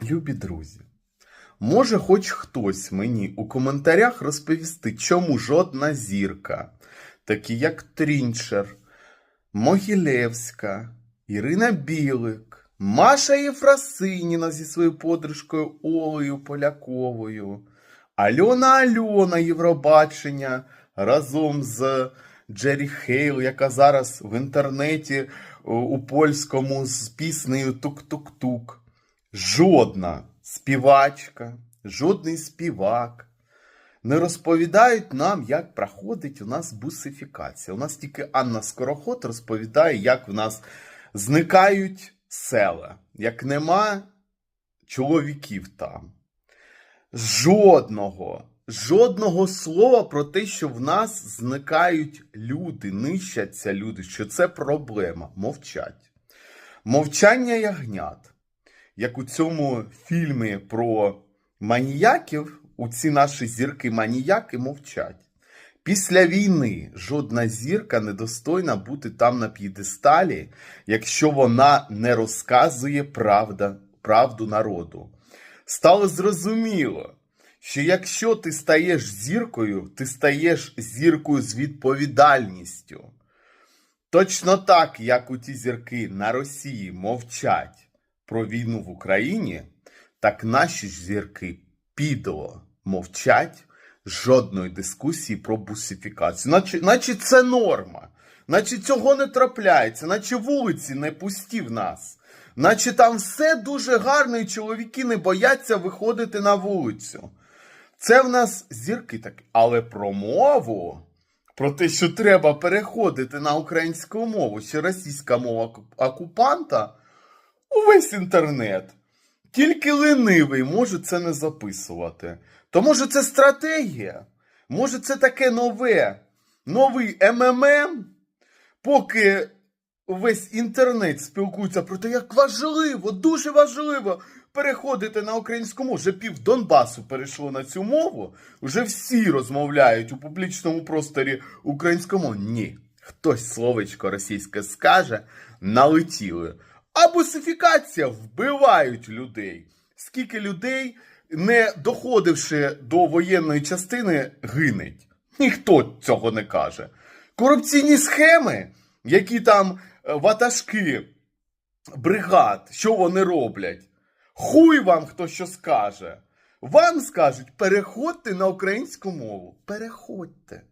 Любі друзі, може хоч хтось мені у коментарях розповісти, чому жодна зірка, такі як Трінчер, Могилєвська, Ірина Білик, Маша Єфросиніна зі своєю подружкою Олею Поляковою, Альона Альона Євробачення разом з Джері Хейл, яка зараз в інтернеті у, у польському з піснею Тук-тук-тук. Жодна співачка, жодний співак не розповідають нам, як проходить у нас бусифікація. У нас тільки Анна Скороход розповідає, як в нас зникають села, як нема чоловіків там. Жодного, жодного слова про те, що в нас зникають люди, нищаться люди, що це проблема. Мовчать. Мовчання ягнят як у цьому фільмі про маніяків, у ці наші зірки-маніяки мовчать. Після війни жодна зірка не достойна бути там на п'єдесталі, якщо вона не розказує правда, правду народу. Стало зрозуміло, що якщо ти стаєш зіркою, ти стаєш зіркою з відповідальністю. Точно так, як у ті зірки на Росії мовчать про війну в Україні, так наші ж зірки підло мовчать жодної дискусії про бусифікацію. Наче, наче це норма, наче цього не трапляється, наче вулиці не пусті в нас, наче там все дуже гарно, і чоловіки не бояться виходити на вулицю. Це в нас зірки такі, але про мову. Про те, що треба переходити на українську мову, що російська мова оку- окупанта, увесь інтернет. Тільки ленивий може це не записувати. То може це стратегія? Може це таке нове, новий МММ? Поки весь інтернет спілкується про те, як важливо, дуже важливо переходити на українську мову. Вже пів Донбасу перейшло на цю мову. Вже всі розмовляють у публічному просторі українською мовою. Ні. Хтось словечко російське скаже, налетіли. А бусифікація вбивають людей. Скільки людей, не доходивши до воєнної частини, гинеть. Ніхто цього не каже. Корупційні схеми, які там е, ватажки бригад, що вони роблять? Хуй вам хто що скаже. Вам скажуть, переходьте на українську мову. Переходьте.